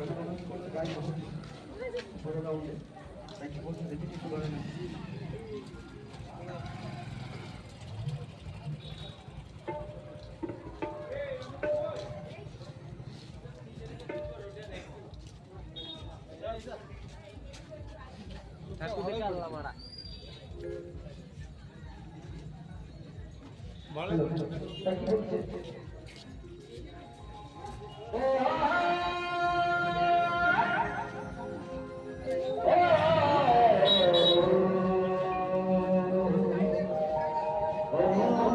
प्रजासनांकडून काय गोष्टी थोडं जाऊ दे त्याची गोष्ट त्याची किती गरज नाही Vale.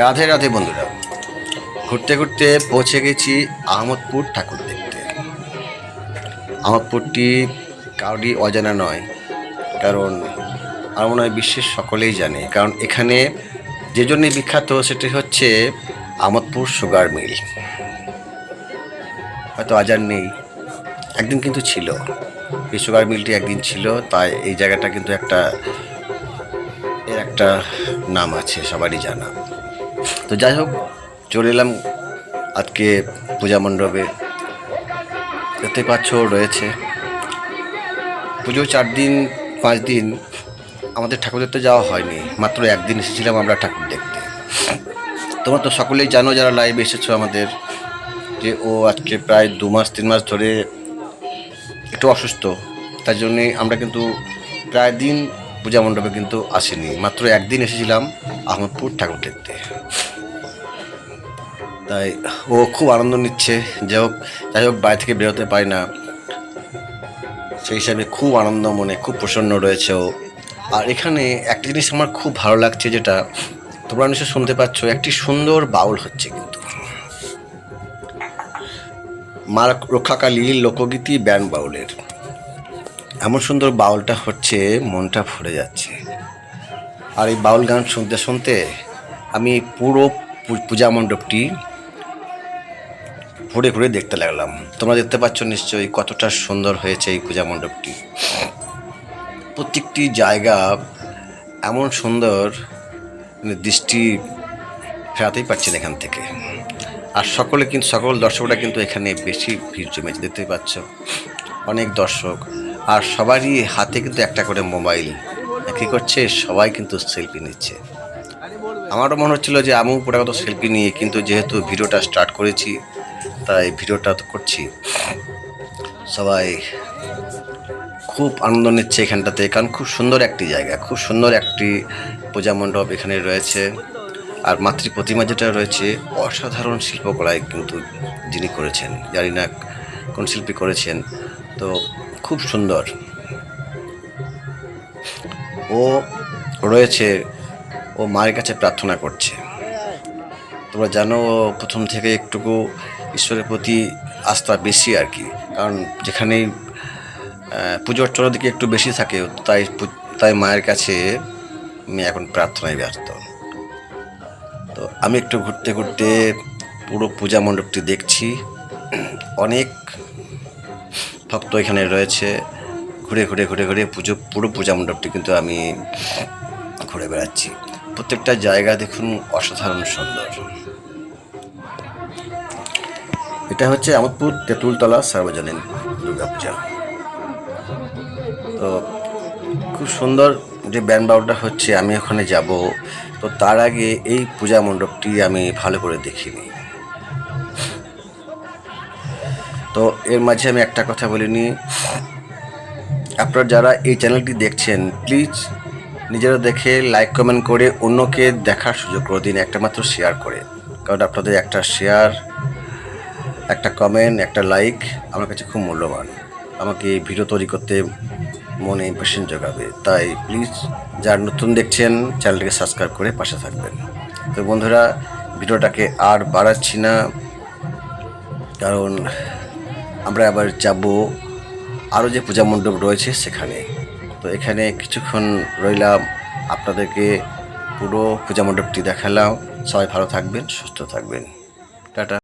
রাধে রাধে বন্ধুরা। ঘুরতে ঘুরতে পৌঁছে গেছি আহমদপুর ঠাকুর দেখতে। আহমদপুরটি কারোরই অজানা নয়, কারণ আমার মনে হয় বিশ্বের সকলেই জানে, কারণ এখানে যে জন্যে বিখ্যাত সেটি হচ্ছে আহমদপুর সুগার মিল। হয়তো আজার নেই, একদিন কিন্তু ছিল। এই সুগার মিলটি একদিন ছিল, তাই এই জায়গাটা কিন্তু একটা, এর একটা নাম আছে, সবারই জানা। তো যাই হোক, চলে এলাম আজকে পূজা মণ্ডপে। দেখতে পাচ্ছ, রয়েছে। পুজো চার দিন, পাঁচ দিন আমাদের ঠাকুর দেখতে যাওয়া হয়নি। মাত্র একদিন এসেছিলাম আমরা ঠাকুর দেখতে। তোমরা তো সকলেই জানো যারা লাইভ এসেছ আমাদের, যে ও আজকে প্রায় দু মাস, তিন মাস ধরে একটু অসুস্থ। তার জন্যে আমরা কিন্তু প্রায় দিন পূজা মণ্ডপে কিন্তু আসিনি। মাত্র একদিন এসেছিলাম আহমদপুর ঠাকুর দেখতে। তাই ও খুব আনন্দ নিচ্ছে। যাই হোক যাই হোক, বাড়ি থেকে বেরোতে পারে না। সেই হিসাবে খুব আনন্দ মনে, খুব প্রসন্ন রয়েছে ও। আর এখানে একটা জিনিস আমার খুব ভালো লাগছে যেটা, তোমরা নিশ্চয় শুনতে পাচ্ছ, একটি সুন্দর বাউল হচ্ছে কিন্তু। মা রক্ষাকালী লোকগীতি ব্যান্ড বাউলের। এমন সুন্দর বাউলটা হচ্ছে, মনটা ভরে যাচ্ছে। আর এই বাউল গান শুনতে শুনতে আমি পুরো পূজা মণ্ডপটি ঘুরে ঘুরে দেখতে লাগলাম। তোমরা দেখতে পাচ্ছ নিশ্চয়ই কতটা সুন্দর হয়েছে এই পূজা মণ্ডপটি। প্রত্যেকটি জায়গা এমন সুন্দর মানে দৃষ্টি ফেরাতেই পারছি না এখান থেকে। আর সকলে কিন্তু সকল দর্শকরা কিন্তু এখানে বেশি ভিড় জমেছে দেখতে পাচ্ছ। অনেক দর্শক। আর সবারই হাতে কিন্তু একটা করে মোবাইল। কী করছে? সবাই কিন্তু সেলফি নিচ্ছে। আমারও মনে হচ্ছিল যে আমিও পুরো কত সেলফি নিয়ে, কিন্তু যেহেতু ভিডিওটা স্টার্ট করেছি, তাই ভিডিওটা তো করছি। সবাই খুব আনন্দ নিচ্ছে এখানটাতে, কারণ খুব সুন্দর একটি জায়গা, খুব সুন্দর একটি পূজা মণ্ডপ এখানে রয়েছে। আর মাতৃ প্রতিমা যেটা রয়েছে, অসাধারণ শিল্পকলায় কিন্তু যিনি করেছেন, জানি না কোন শিল্পী করেছেন। তো খুব সুন্দর। ও রয়েছে, ও মায়ের কাছে প্রার্থনা করছে। তোমরা জানো প্রথম থেকে একটুকু ঈশ্বরের প্রতি আস্থা বেশি আর কি। কারণ যেখানেই পুজো অর্চনার দিকে একটু বেশি থাকে, তাই তাই মায়ের কাছে আমি এখন প্রার্থনায় ব্যস্ত তো আমি একটু ঘুরতে ঘুরতে পুরো পূজা মণ্ডপটি দেখছি। অনেক ভক্ত এখানে রয়েছে। ঘুরে ঘুরে ঘুরে ঘুরে পুজো, পুরো পূজা মণ্ডপটি কিন্তু আমি ঘুরে বেড়াচ্ছি। প্রত্যেকটা জায়গা দেখুন অসাধারণ সুন্দর। এটা হচ্ছে আমোদপুর তেঁতুলতলা সার্বজনীন দুর্গাপূজা। তো খুব সুন্দর যে ব্যান্ড বাউলটা হচ্ছে, আমি ওখানে যাব। তো তার আগে এই পূজা মণ্ডপটি আমি ভালো করে দেখিনি। তো এর মাঝে আমি একটা কথা বলিনি আপনারা যারা এই চ্যানেলটি দেখছেন প্লিজ নিজেরা দেখে লাইক কমেন্ট করে অন্যকে দেখার সুযোগ করে দিন, একটা মাত্র শেয়ার করে। কারণ আপনাদের একটা শেয়ার একটা কমেন্ট একটা লাইক আমার কাছে খুব মূল্যবান। আমাকে এই ভিডিও তৈরি করতে মনে ইম্প্রেশন যোগাবে তাই প্লিজ যারা নতুন দেখছেন, চ্যানেলটিকে সাবস্ক্রাইব করে পাশে থাকবেন। তো বন্ধুরা, ভিডিওটাকে আর বাড়াচ্ছি না। কারণ আমরা আবার যাব আরও যে পূজা মণ্ডপ রয়েছে সেখানে। তো এখানে কিছুক্ষণ রইলাম, আপনাদেরকে পুরো পূজা মণ্ডপটি দেখালাম। সবাই ভালো থাকবেন, সুস্থ থাকবেন। টাটা।